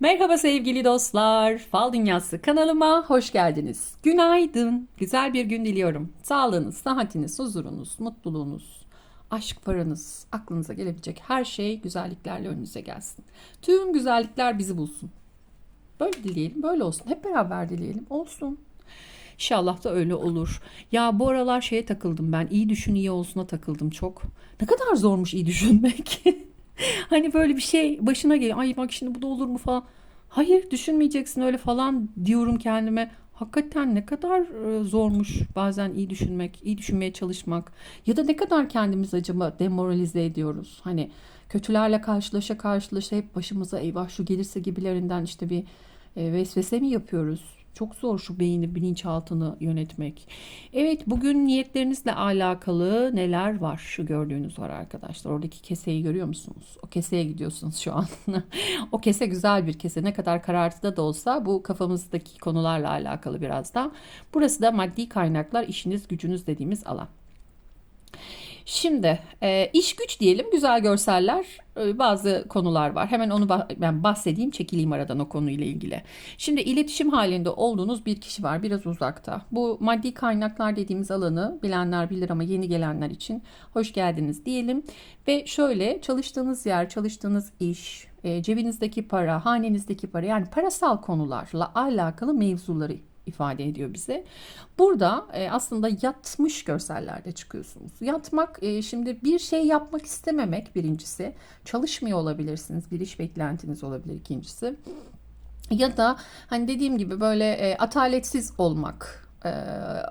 Merhaba sevgili dostlar. Fal Dünyası kanalıma hoş geldiniz. Günaydın. Güzel bir gün diliyorum. Sağlığınız, sıhhatiniz, huzurunuz, mutluluğunuz, aşk paranız, aklınıza gelebilecek her şey güzelliklerle önünüze gelsin. Tüm güzellikler bizi bulsun. Böyle dileyelim, böyle olsun. Hep beraber dileyelim. Olsun. İnşallah da öyle olur. Ya bu aralar şeye takıldım ben. İyi düşün iyi olsuna takıldım çok. Ne kadar zormuş iyi düşünmek. Hani böyle bir şey başına geliyor. Ay bak şimdi bu da olur mu falan. Hayır düşünmeyeceksin öyle falan diyorum kendime. Hakikaten ne kadar e, zormuş bazen iyi düşünmek, iyi düşünmeye çalışmak. Ya da ne kadar kendimizi acaba demoralize ediyoruz. Hani kötülerle karşılaşa karşılaşa hep başımıza eyvah şu gelirse gibilerinden işte bir e, vesvese mi yapıyoruz? Çok zor şu beyni, bilinçaltını yönetmek. Evet, bugün niyetlerinizle alakalı neler var? Şu gördüğünüz var arkadaşlar. Oradaki keseyi görüyor musunuz? O keseye gidiyorsunuz şu an. o kese güzel bir kese. Ne kadar karartıda da olsa bu kafamızdaki konularla alakalı biraz da. Burası da maddi kaynaklar, işiniz, gücünüz dediğimiz alan. Şimdi e, iş güç diyelim güzel görseller e, bazı konular var. Hemen onu bah- ben bahsedeyim çekileyim aradan o konuyla ilgili. Şimdi iletişim halinde olduğunuz bir kişi var biraz uzakta. Bu maddi kaynaklar dediğimiz alanı bilenler bilir ama yeni gelenler için hoş geldiniz diyelim. Ve şöyle çalıştığınız yer, çalıştığınız iş, e, cebinizdeki para, hanenizdeki para yani parasal konularla alakalı mevzuları ifade ediyor bize. Burada e, aslında yatmış görsellerde çıkıyorsunuz. Yatmak e, şimdi bir şey yapmak istememek birincisi. Çalışmıyor olabilirsiniz. Bir iş beklentiniz olabilir ikincisi. Ya da hani dediğim gibi böyle e, ataletsiz olmak, e,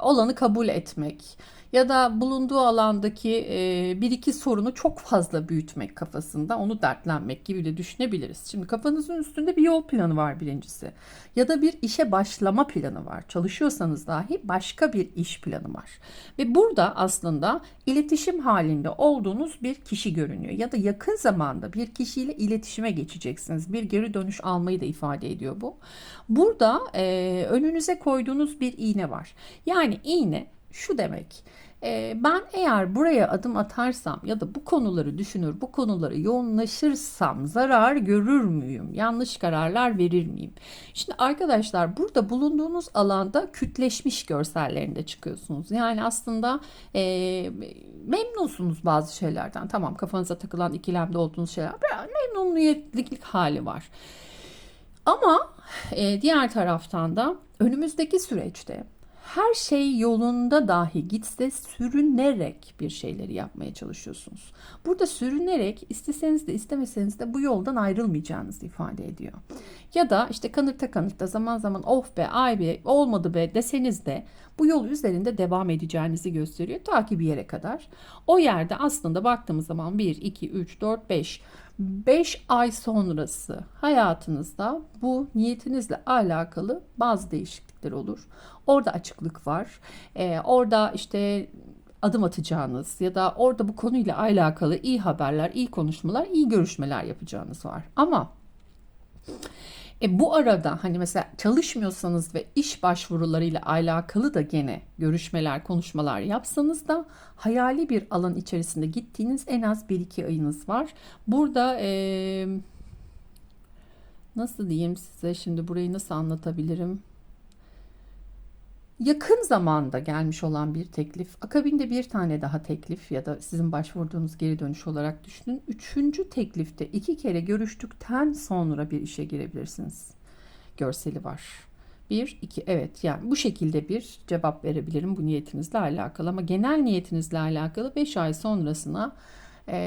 olanı kabul etmek ya da bulunduğu alandaki e, bir iki sorunu çok fazla büyütmek kafasında, onu dertlenmek gibi de düşünebiliriz. Şimdi kafanızın üstünde bir yol planı var birincisi. Ya da bir işe başlama planı var. Çalışıyorsanız dahi başka bir iş planı var. Ve burada aslında iletişim halinde olduğunuz bir kişi görünüyor. Ya da yakın zamanda bir kişiyle iletişime geçeceksiniz. Bir geri dönüş almayı da ifade ediyor bu. Burada e, önünüze koyduğunuz bir iğne var. Yani iğne şu demek. e, Ben eğer buraya adım atarsam ya da bu konuları düşünür, bu konuları yoğunlaşırsam zarar görür müyüm? Yanlış kararlar verir miyim? Şimdi arkadaşlar burada bulunduğunuz alanda kütleşmiş görsellerinde çıkıyorsunuz. Yani aslında e, memnunsunuz bazı şeylerden. Tamam kafanıza takılan ikilemde olduğunuz şeyler. Memnuniyetlik hali var. Ama e, diğer taraftan da önümüzdeki süreçte her şey yolunda dahi gitse sürünerek bir şeyleri yapmaya çalışıyorsunuz. Burada sürünerek isteseniz de istemeseniz de bu yoldan ayrılmayacağınızı ifade ediyor. Ya da işte kanırta kanırta zaman zaman of be ay be olmadı be deseniz de bu yol üzerinde devam edeceğinizi gösteriyor ta ki bir yere kadar. O yerde aslında baktığımız zaman 1, 2, 3, 4, 5 5 ay sonrası hayatınızda bu niyetinizle alakalı bazı değişiklikler olur. Orada açıklık var. Ee, orada işte adım atacağınız ya da orada bu konuyla alakalı iyi haberler, iyi konuşmalar, iyi görüşmeler yapacağınız var. Ama e bu arada hani mesela çalışmıyorsanız ve iş başvurularıyla alakalı da gene görüşmeler, konuşmalar yapsanız da hayali bir alan içerisinde gittiğiniz en az 1-2 ayınız var. Burada e, nasıl diyeyim size şimdi burayı nasıl anlatabilirim? Yakın zamanda gelmiş olan bir teklif, akabinde bir tane daha teklif ya da sizin başvurduğunuz geri dönüş olarak düşünün. Üçüncü teklifte iki kere görüştükten sonra bir işe girebilirsiniz. Görseli var. Bir, iki, evet yani bu şekilde bir cevap verebilirim bu niyetinizle alakalı ama genel niyetinizle alakalı 5 ay sonrasına e,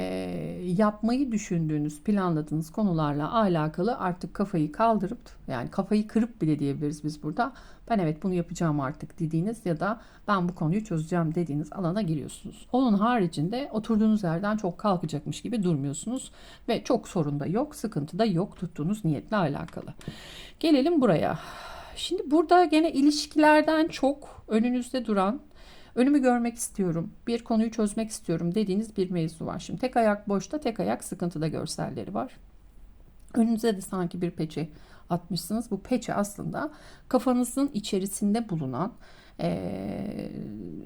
yapmayı düşündüğünüz, planladığınız konularla alakalı artık kafayı kaldırıp yani kafayı kırıp bile diyebiliriz biz burada. Ben evet bunu yapacağım artık dediğiniz ya da ben bu konuyu çözeceğim dediğiniz alana giriyorsunuz. Onun haricinde oturduğunuz yerden çok kalkacakmış gibi durmuyorsunuz ve çok sorun da yok, sıkıntı da yok tuttuğunuz niyetle alakalı. Gelelim buraya. Şimdi burada gene ilişkilerden çok önünüzde duran Önümü görmek istiyorum. Bir konuyu çözmek istiyorum dediğiniz bir mevzu var. Şimdi tek ayak boşta, tek ayak sıkıntıda görselleri var. Önünüze de sanki bir peçe atmışsınız. Bu peçe aslında kafanızın içerisinde bulunan e,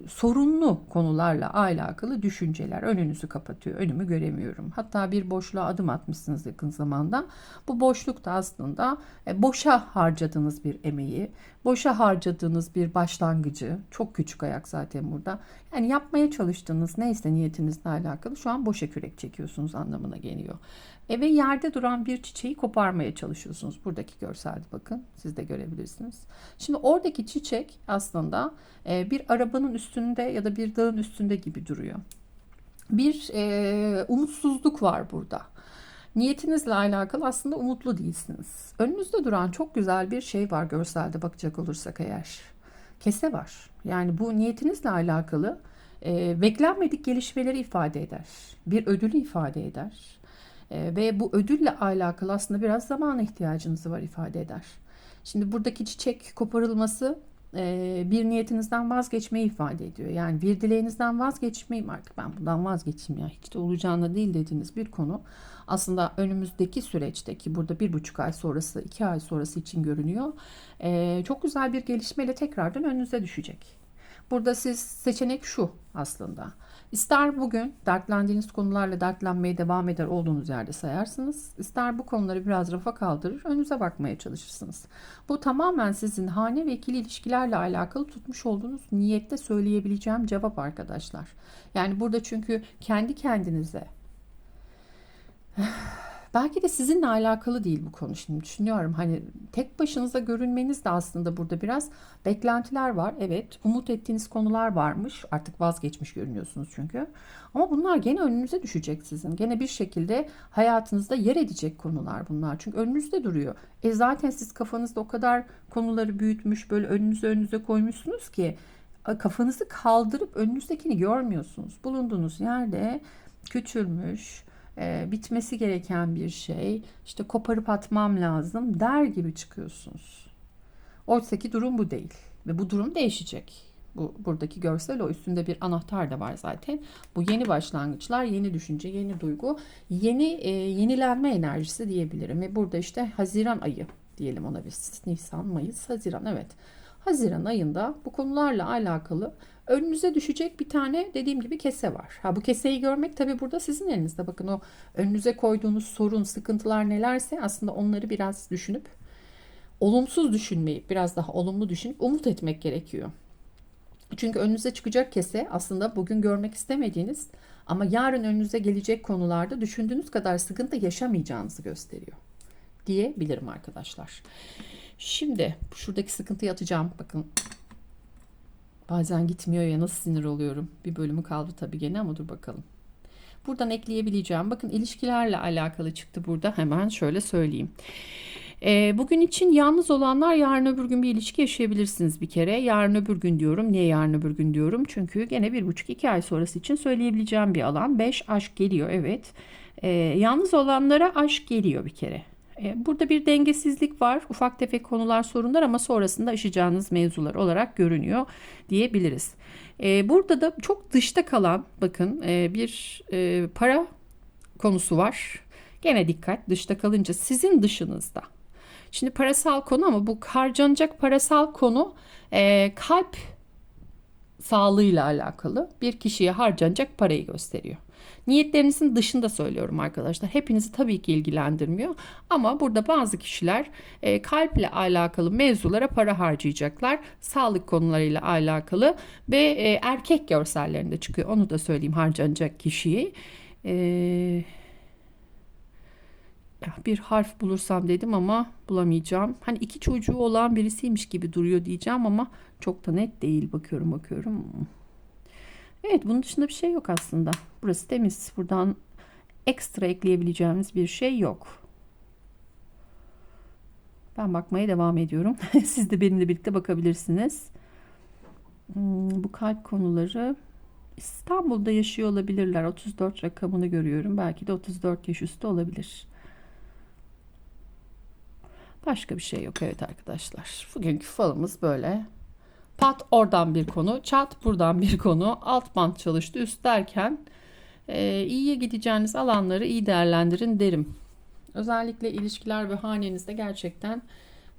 sorunlu konularla alakalı düşünceler önünüzü kapatıyor. Önümü göremiyorum. Hatta bir boşluğa adım atmışsınız yakın zamanda. Bu boşlukta aslında e, boşa harcadığınız bir emeği, boşa harcadığınız bir başlangıcı, çok küçük ayak zaten burada. Yani yapmaya çalıştığınız neyse niyetinizle alakalı şu an boşa kürek çekiyorsunuz anlamına geliyor. E ve yerde duran bir çiçeği koparmaya çalışıyorsunuz. Buradaki görselde bakın siz de görebilirsiniz. Şimdi oradaki çiçek aslında e, bir arabanın üstünde ya da bir dağın üstünde gibi duruyor. Bir e, umutsuzluk var burada. Niyetinizle alakalı aslında umutlu değilsiniz. Önünüzde duran çok güzel bir şey var görselde bakacak olursak eğer. Kese var. Yani bu niyetinizle alakalı e, beklenmedik gelişmeleri ifade eder. Bir ödülü ifade eder. E, ve bu ödülle alakalı aslında biraz zamana ihtiyacınız var ifade eder. Şimdi buradaki çiçek koparılması bir niyetinizden vazgeçmeyi ifade ediyor. Yani bir dileğinizden vazgeçmeyeyim artık ben bundan vazgeçeyim ya hiç de olacağına değil dediğiniz bir konu aslında önümüzdeki süreçteki burada bir buçuk ay sonrası iki ay sonrası için görünüyor. Çok güzel bir gelişmeyle tekrardan önünüze düşecek. Burada siz seçenek şu aslında. İster bugün dertlendiğiniz konularla dertlenmeye devam eder olduğunuz yerde sayarsınız. ister bu konuları biraz rafa kaldırır, önünüze bakmaya çalışırsınız. Bu tamamen sizin hane ve ikili ilişkilerle alakalı tutmuş olduğunuz niyette söyleyebileceğim cevap arkadaşlar. Yani burada çünkü kendi kendinize Belki de sizinle alakalı değil bu konu şimdi düşünüyorum. Hani tek başınıza görünmeniz de aslında burada biraz beklentiler var. Evet umut ettiğiniz konular varmış. Artık vazgeçmiş görünüyorsunuz çünkü. Ama bunlar gene önünüze düşecek sizin. Gene bir şekilde hayatınızda yer edecek konular bunlar. Çünkü önünüzde duruyor. E zaten siz kafanızda o kadar konuları büyütmüş böyle önünüze önünüze koymuşsunuz ki kafanızı kaldırıp önünüzdekini görmüyorsunuz. Bulunduğunuz yerde küçülmüş, e, bitmesi gereken bir şey işte koparıp atmam lazım der gibi çıkıyorsunuz. Oysa ki durum bu değil ve bu durum değişecek. Bu buradaki görsel o üstünde bir anahtar da var zaten. Bu yeni başlangıçlar, yeni düşünce, yeni duygu, yeni e, yenilenme enerjisi diyebilirim. Ve burada işte Haziran ayı diyelim ona biz. Nisan, Mayıs, Haziran evet. Haziran ayında bu konularla alakalı önünüze düşecek bir tane dediğim gibi kese var. Ha bu keseyi görmek tabii burada sizin elinizde. Bakın o önünüze koyduğunuz sorun, sıkıntılar nelerse aslında onları biraz düşünüp olumsuz düşünmeyip biraz daha olumlu düşünüp umut etmek gerekiyor. Çünkü önünüze çıkacak kese aslında bugün görmek istemediğiniz ama yarın önünüze gelecek konularda düşündüğünüz kadar sıkıntı yaşamayacağınızı gösteriyor diyebilirim arkadaşlar. Şimdi şuradaki sıkıntıyı atacağım. Bakın bazen gitmiyor ya nasıl sinir oluyorum. Bir bölümü kaldı tabii gene ama dur bakalım. Buradan ekleyebileceğim. Bakın ilişkilerle alakalı çıktı burada. Hemen şöyle söyleyeyim. E, bugün için yalnız olanlar yarın öbür gün bir ilişki yaşayabilirsiniz bir kere. Yarın öbür gün diyorum. Niye yarın öbür gün diyorum? Çünkü gene bir buçuk iki ay sonrası için söyleyebileceğim bir alan. Beş aşk geliyor evet. E, yalnız olanlara aşk geliyor bir kere. E, burada bir dengesizlik var. Ufak tefek konular sorunlar ama sonrasında aşacağınız mevzular olarak görünüyor diyebiliriz. E, burada da çok dışta kalan bakın e, bir para konusu var. Gene dikkat dışta kalınca sizin dışınızda. Şimdi parasal konu ama bu harcanacak parasal konu kalp sağlığıyla alakalı bir kişiye harcanacak parayı gösteriyor. Niyetlerinizin dışında söylüyorum arkadaşlar. Hepinizi tabii ki ilgilendirmiyor. Ama burada bazı kişiler e, kalple alakalı mevzulara para harcayacaklar. Sağlık konularıyla alakalı ve e, erkek görsellerinde çıkıyor. Onu da söyleyeyim harcanacak kişiyi. Eee bir harf bulursam dedim ama bulamayacağım. Hani iki çocuğu olan birisiymiş gibi duruyor diyeceğim ama çok da net değil. Bakıyorum bakıyorum. Evet bunun dışında bir şey yok aslında. Burası temiz. Buradan ekstra ekleyebileceğimiz bir şey yok. Ben bakmaya devam ediyorum. Siz de benimle birlikte bakabilirsiniz. Hmm, bu kalp konuları İstanbul'da yaşıyor olabilirler. 34 rakamını görüyorum. Belki de 34 yaş üstü olabilir. Başka bir şey yok evet arkadaşlar. Bugünkü falımız böyle. Pat oradan bir konu, çat buradan bir konu, alt bant çalıştı üst derken e, iyiye gideceğiniz alanları iyi değerlendirin derim. Özellikle ilişkiler ve hanenizde gerçekten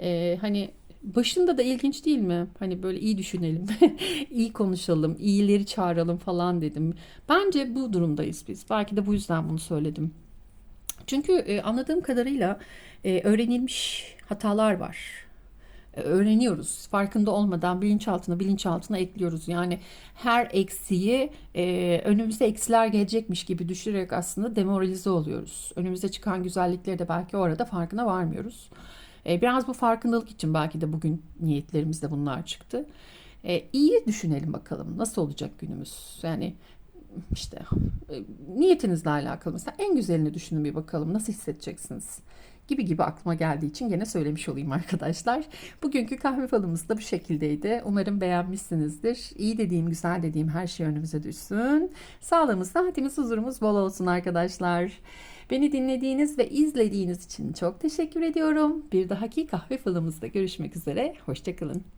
e, hani Başında da ilginç değil mi? Hani böyle iyi düşünelim, iyi konuşalım, iyileri çağıralım falan dedim. Bence bu durumdayız biz. Belki de bu yüzden bunu söyledim. Çünkü e, anladığım kadarıyla e, öğrenilmiş hatalar var. E, öğreniyoruz. Farkında olmadan bilinçaltına bilinçaltına ekliyoruz. Yani her eksiği e, önümüze eksiler gelecekmiş gibi düşünerek aslında demoralize oluyoruz. Önümüze çıkan güzellikleri de belki o arada farkına varmıyoruz. E, biraz bu farkındalık için belki de bugün niyetlerimizde bunlar çıktı. E, iyi düşünelim bakalım nasıl olacak günümüz. Yani işte e, niyetinizle alakalı mesela en güzelini düşünün bir bakalım nasıl hissedeceksiniz gibi gibi aklıma geldiği için gene söylemiş olayım arkadaşlar. Bugünkü kahve falımız da bu şekildeydi. Umarım beğenmişsinizdir. İyi dediğim, güzel dediğim her şey önümüze düşsün. Sağlığımız, sıhhatimiz, huzurumuz bol olsun arkadaşlar. Beni dinlediğiniz ve izlediğiniz için çok teşekkür ediyorum. Bir dahaki kahve falımızda görüşmek üzere. Hoşçakalın.